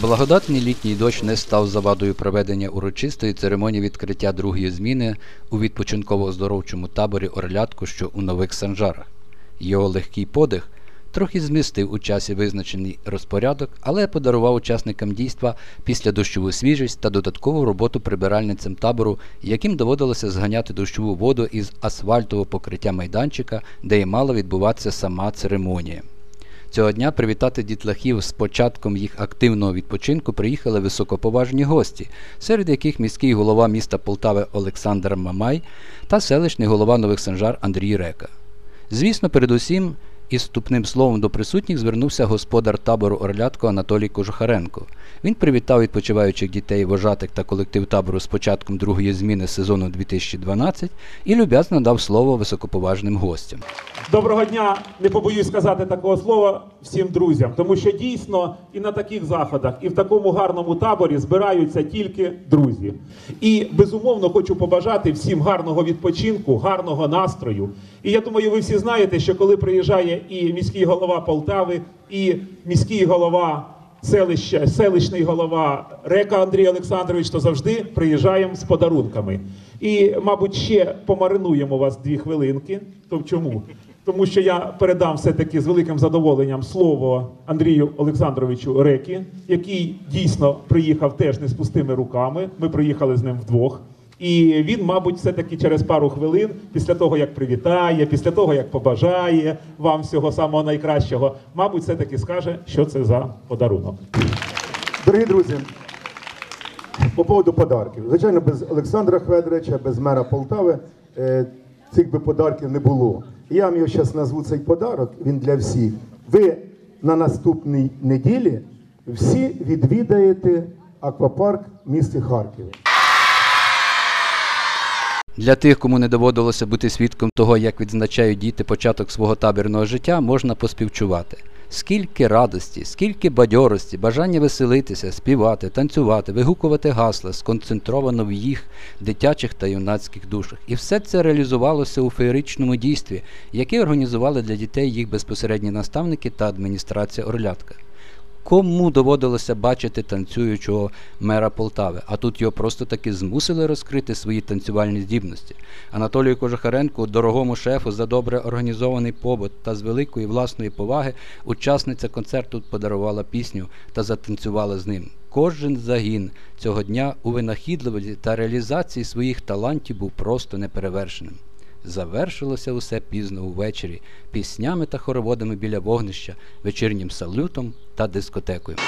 Благодатний літній дощ не став завадою проведення урочистої церемонії відкриття другої зміни у відпочинково-оздоровчому таборі Орлятко, що у Нових Санжарах. Його легкий подих трохи змістив у часі визначений розпорядок, але подарував учасникам дійства після дощову свіжість та додаткову роботу прибиральницям табору, яким доводилося зганяти дощову воду із асфальтового покриття майданчика, де і мала відбуватися сама церемонія. Цього дня привітати дітлахів з початком їх активного відпочинку приїхали високоповажні гості, серед яких міський голова міста Полтави Олександр Мамай та селищний голова Нових Санжар Андрій Река. Звісно, передусім із вступним словом до присутніх звернувся господар табору Орлятко Анатолій Кожухаренко. Він привітав відпочиваючих дітей, вожатих та колектив табору з початком другої зміни сезону 2012 і люб'язно дав слово високоповажним гостям. Доброго дня, не побоюсь сказати такого слова всім друзям, тому що дійсно і на таких заходах, і в такому гарному таборі збираються тільки друзі. І безумовно хочу побажати всім гарного відпочинку, гарного настрою. І я думаю, ви всі знаєте, що коли приїжджає і міський голова Полтави, і міський голова селища, селищний голова Река Андрій Олександрович, то завжди приїжджаємо з подарунками. І, мабуть, ще помаринуємо вас дві хвилинки. То чому? Тому що я передам все-таки з великим задоволенням слово Андрію Олександровичу Рекі, який дійсно приїхав теж не з пустими руками. Ми приїхали з ним вдвох. І він, мабуть, все-таки через пару хвилин, після того, як привітає, після того, як побажає вам всього самого найкращого, мабуть, все-таки скаже, що це за подарунок. Дорогі друзі, по поводу подарків. Звичайно, без Олександра Хведоровича, без мера Полтави е, цих би подарків не було. Я вам його зараз назву цей подарок, він для всіх. Ви на наступній неділі всі відвідаєте аквапарк в місті Харкові. Для тих, кому не доводилося бути свідком того, як відзначають діти початок свого табірного життя, можна поспівчувати. Скільки радості, скільки бадьорості, бажання веселитися, співати, танцювати, вигукувати гасла сконцентровано в їх дитячих та юнацьких душах. І все це реалізувалося у феєричному дійстві, яке організували для дітей їх безпосередні наставники та адміністрація Орлятка. Кому доводилося бачити танцюючого мера Полтави, а тут його просто таки змусили розкрити свої танцювальні здібності. Анатолію Кожухаренку, дорогому шефу, за добре організований побут та з великої власної поваги, учасниця концерту подарувала пісню та затанцювала з ним. Кожен загін цього дня у винахідливості та реалізації своїх талантів був просто неперевершеним. Завершилося усе пізно увечері, піснями та хороводами біля вогнища, вечірнім салютом та дискотекою.